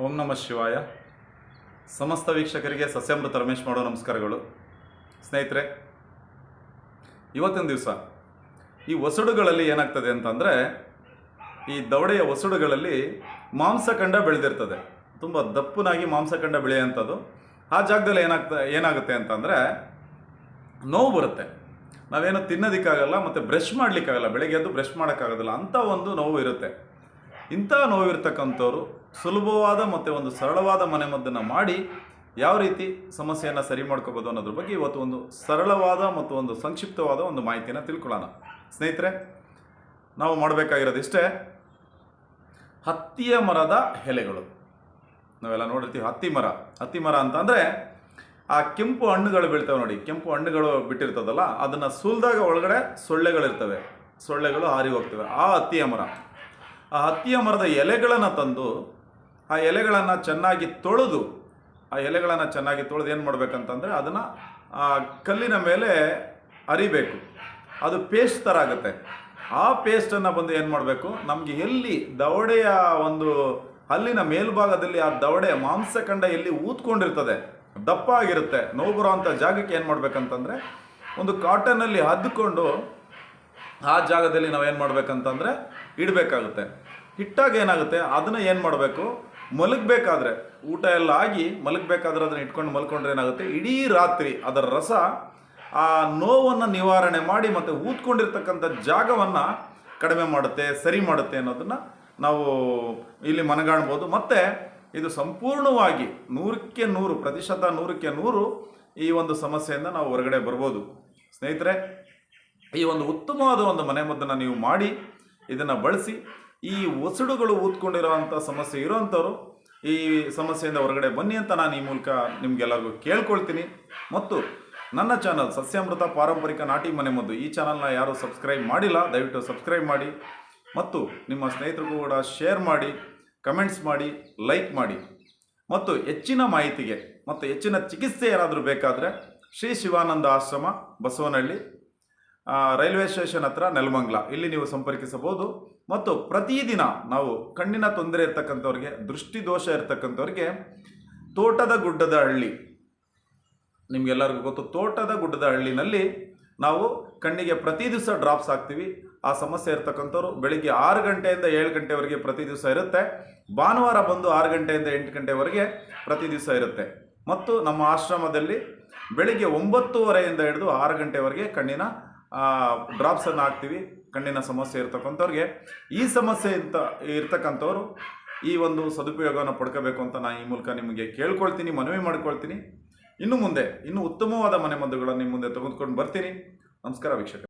ಓಂ ನಮಃ ಶಿವಾಯ. ಸಮಸ್ತ ವೀಕ್ಷಕರಿಗೆ ಸಸ್ಯಾಮೃತ ರಮೇಶ್ ಮಾಡೋ ನಮಸ್ಕಾರಗಳು. ಸ್ನೇಹಿತರೆ, ಇವತ್ತಿನ ದಿವಸ ಈ ಒಸಡುಗಳಲ್ಲಿ ಏನಾಗ್ತದೆ ಅಂತಂದರೆ, ಈ ದವಡೆಯ ಒಸಡುಗಳಲ್ಲಿ ಮಾಂಸಖಂಡ ಬೆಳೆದಿರ್ತದೆ. ತುಂಬ ದಪ್ಪನಾಗಿ ಮಾಂಸಖಂಡ ಬೆಳೆಯುವಂಥದ್ದು. ಆ ಜಾಗದಲ್ಲಿ ಏನಾಗ್ತ, ಏನಾಗುತ್ತೆ ಅಂತಂದರೆ, ನೋವು ಬರುತ್ತೆ. ನಾವೇನು ತಿನ್ನೋದಕ್ಕಾಗಲ್ಲ, ಮತ್ತು ಬ್ರಷ್ ಮಾಡಲಿಕ್ಕಾಗಲ್ಲ, ಬೆಳಗ್ಗೆ ಎದ್ದು ಬ್ರಷ್ ಮಾಡೋಕ್ಕಾಗೋದಿಲ್ಲ ಅಂಥ ಒಂದು ನೋವು ಇರುತ್ತೆ. ಇಂಥ ನೋವಿರ್ತಕ್ಕಂಥವ್ರು ಸುಲಭವಾದ ಮತ್ತು ಒಂದು ಸರಳವಾದ ಮನೆಮದ್ದನ್ನು ಮಾಡಿ ಯಾವ ರೀತಿ ಸಮಸ್ಯೆಯನ್ನು ಸರಿ ಮಾಡ್ಕೋಬೋದು ಅನ್ನೋದ್ರ ಬಗ್ಗೆ ಇವತ್ತು ಒಂದು ಸರಳವಾದ ಮತ್ತು ಒಂದು ಸಂಕ್ಷಿಪ್ತವಾದ ಒಂದು ಮಾಹಿತಿಯನ್ನು ತಿಳ್ಕೊಳ್ಳೋಣ. ಸ್ನೇಹಿತರೆ, ನಾವು ಮಾಡಬೇಕಾಗಿರೋದಿಷ್ಟೇ ಹತ್ತಿಯ ಮರದ ಎಲೆಗಳು. ನಾವೆಲ್ಲ ನೋಡಿರ್ತೀವಿ ಹತ್ತಿ ಮರ. ಹತ್ತಿ ಮರ ಅಂತಂದರೆ ಆ ಕೆಂಪು ಹಣ್ಣುಗಳು ಬೀಳ್ತವೆ ನೋಡಿ. ಕೆಂಪು ಹಣ್ಣುಗಳು ಬಿಟ್ಟಿರ್ತದಲ್ಲ, ಅದನ್ನು ಸುಲಿದಾಗ ಒಳಗಡೆ ಸೊಳ್ಳೆಗಳಿರ್ತವೆ. ಸೊಳ್ಳೆಗಳು ಹಾರಿ ಹೋಗ್ತವೆ. ಆ ಹತ್ತಿಯ ಮರ. ಆ ಹತ್ತಿಯ ಮರದ ಎಲೆಗಳನ್ನು ತಂದು, ಆ ಎಲೆಗಳನ್ನು ಚೆನ್ನಾಗಿ ತೊಳೆದು, ಆ ಎಲೆಗಳನ್ನು ಚೆನ್ನಾಗಿ ತೊಳೆದು ಏನು ಮಾಡಬೇಕಂತಂದರೆ ಅದನ್ನು ಆ ಕಲ್ಲಿನ ಮೇಲೆ ಅರಿಬೇಕು. ಅದು ಪೇಸ್ಟ್ ಥರ ಆಗುತ್ತೆ. ಆ ಪೇಸ್ಟನ್ನು ಬಂದು ಏನು ಮಾಡಬೇಕು? ನಮಗೆ ಎಲ್ಲಿ ದವಡೆಯ ಒಂದು ಹಲ್ಲಿನ ಮೇಲ್ಭಾಗದಲ್ಲಿ ಆ ದವಡೆ ಮಾಂಸಖಂಡ ಎಲ್ಲಿ ಊದ್ಕೊಂಡಿರ್ತದೆ, ದಪ್ಪ ಆಗಿರುತ್ತೆ, ನೋವು ಬರುವಂಥ ಜಾಗಕ್ಕೆ ಏನು ಮಾಡಬೇಕಂತಂದರೆ ಒಂದು ಕಾಟನಲ್ಲಿ ಹದ್ದುಕೊಂಡು ಆ ಜಾಗದಲ್ಲಿ ನಾವು ಏನು ಮಾಡ್ಬೇಕಂತಂದರೆ ಇಡಬೇಕಾಗುತ್ತೆ. ಇಟ್ಟಾಗ ಏನಾಗುತ್ತೆ? ಅದನ್ನು ಏನು ಮಾಡಬೇಕು? ಮಲಗಬೇಕಾದ್ರೆ, ಊಟ ಎಲ್ಲ ಆಗಿ ಮಲಗಬೇಕಾದ್ರೆ ಅದನ್ನು ಇಟ್ಕೊಂಡು ಮಲ್ಕೊಂಡ್ರೆ ಏನಾಗುತ್ತೆ? ಇಡೀ ರಾತ್ರಿ ಅದರ ರಸ ಆ ನೋವನ್ನು ನಿವಾರಣೆ ಮಾಡಿ ಮತ್ತು ಊದ್ಕೊಂಡಿರ್ತಕ್ಕಂಥ ಜಾಗವನ್ನು ಕಡಿಮೆ ಮಾಡುತ್ತೆ, ಸರಿ ಮಾಡುತ್ತೆ ಅನ್ನೋದನ್ನು ನಾವು ಇಲ್ಲಿ ಮನಗಾಣ್ಬೋದು. ಮತ್ತು ಇದು ಸಂಪೂರ್ಣವಾಗಿ ನೂರಕ್ಕೆ ನೂರು, ಪ್ರತಿಶತ ನೂರಕ್ಕೆ ನೂರು ಈ ಒಂದು ಸಮಸ್ಯೆಯಿಂದ ನಾವು ಹೊರಗಡೆ ಬರ್ಬೋದು. ಸ್ನೇಹಿತರೆ, ಈ ಒಂದು ಉತ್ತಮವಾದ ಒಂದು ಮನೆಮದ್ದನ್ನು ನೀವು ಮಾಡಿ ಇದನ್ನು ಬಳಸಿ ಈ ಒಸಡುಗಳು ಊದ್ಕೊಂಡಿರುವಂಥ ಸಮಸ್ಯೆ ಇರೋವಂಥವ್ರು ಈ ಸಮಸ್ಯೆಯಿಂದ ಹೊರಗಡೆ ಬನ್ನಿ ಅಂತ ನಾನು ಈ ಮೂಲಕ ನಿಮಗೆಲ್ಲರಿಗೂ ಕೇಳ್ಕೊಳ್ತೀನಿ. ಮತ್ತು ನನ್ನ ಚಾನಲ್ ಸಸ್ಯಾಮೃತ ಪಾರಂಪರಿಕ ನಾಟಿ ಮನೆಮದ್ದು ಈ ಚಾನಲ್ನ ಯಾರು ಸಬ್ಸ್ಕ್ರೈಬ್ ಮಾಡಿಲ್ಲ, ದಯವಿಟ್ಟು ಸಬ್ಸ್ಕ್ರೈಬ್ ಮಾಡಿ. ಮತ್ತು ನಿಮ್ಮ ಸ್ನೇಹಿತರಿಗೂ ಕೂಡ ಶೇರ್ ಮಾಡಿ ಕಮೆಂಟ್ಸ್ ಮಾಡಿ ಲೈಕ್ ಮಾಡಿ. ಮತ್ತು ಹೆಚ್ಚಿನ ಮಾಹಿತಿಗೆ ಮತ್ತು ಹೆಚ್ಚಿನ ಚಿಕಿತ್ಸೆ ಏನಾದರೂ ಬೇಕಾದರೆ ಶ್ರೀ ಶಿವಾನಂದ ಆಶ್ರಮ, ಬಸವನಹಳ್ಳಿ ರೈಲ್ವೆ ಸ್ಟೇಷನ್ ಹತ್ರ ನೆಲಮಂಗ್ಲ. ಇಲ್ಲಿ ನೀವು ಸಂಪರ್ಕಿಸಬಹುದು. ಮತ್ತು ಪ್ರತಿದಿನ ನಾವು ಕಣ್ಣಿನ ತೊಂದರೆ ಇರ್ತಕ್ಕಂಥವ್ರಿಗೆ, ದೃಷ್ಟಿ ದೋಷ ಇರ್ತಕ್ಕಂಥವ್ರಿಗೆ ತೋಟದ ಗುಡ್ಡದ ಹಳ್ಳಿ. ನಿಮಗೆಲ್ಲರಿಗೂ ಗೊತ್ತು, ತೋಟದ ಗುಡ್ಡದ ಹಳ್ಳಿನಲ್ಲಿ ನಾವು ಕಣ್ಣಿಗೆ ಪ್ರತಿ ದಿವಸ ಡ್ರಾಪ್ಸ್ ಹಾಕ್ತೀವಿ. ಆ ಸಮಸ್ಯೆ ಇರ್ತಕ್ಕಂಥವ್ರು ಬೆಳಿಗ್ಗೆ ಆರು ಗಂಟೆಯಿಂದ ಏಳು ಗಂಟೆವರೆಗೆ ಪ್ರತಿ ದಿವಸ ಇರುತ್ತೆ. ಭಾನುವಾರ ಬಂದು ಆರು ಗಂಟೆಯಿಂದ ಎಂಟು ಗಂಟೆವರೆಗೆ ಪ್ರತಿ ದಿವಸ ಇರುತ್ತೆ. ಮತ್ತು ನಮ್ಮ ಆಶ್ರಮದಲ್ಲಿ ಬೆಳಿಗ್ಗೆ ಒಂಬತ್ತುವರೆಯಿಂದ ಹಿಡಿದು ಆರು ಗಂಟೆವರೆಗೆ ಕಣ್ಣಿನ ಡ್ರಾಪ್ಸನ್ನು ಹಾಕ್ತೀವಿ. ಕಣ್ಣಿನ ಸಮಸ್ಯೆ ಇರ್ತಕ್ಕಂಥವ್ರಿಗೆ. ಈ ಸಮಸ್ಯೆ ಇಂತ, ಇರ್ತಕ್ಕಂಥವ್ರು ಈ ಒಂದು ಸದುಪಯೋಗವನ್ನು ಪಡ್ಕೋಬೇಕು ಅಂತ ನಾನು ಈ ಮೂಲಕ ನಿಮಗೆ ಕೇಳ್ಕೊಳ್ತೀನಿ, ಮನವಿ ಮಾಡ್ಕೊಳ್ತೀನಿ. ಇನ್ನು ಮುಂದೆ, ಇನ್ನೂ ಉತ್ತಮವಾದ ಮನೆಮದ್ದುಗಳನ್ನು ನಿಮ್ಮ ಮುಂದೆ ತೆಗೆದುಕೊಂಡು ಬರ್ತೀನಿ. ನಮಸ್ಕಾರ ವೀಕ್ಷಕ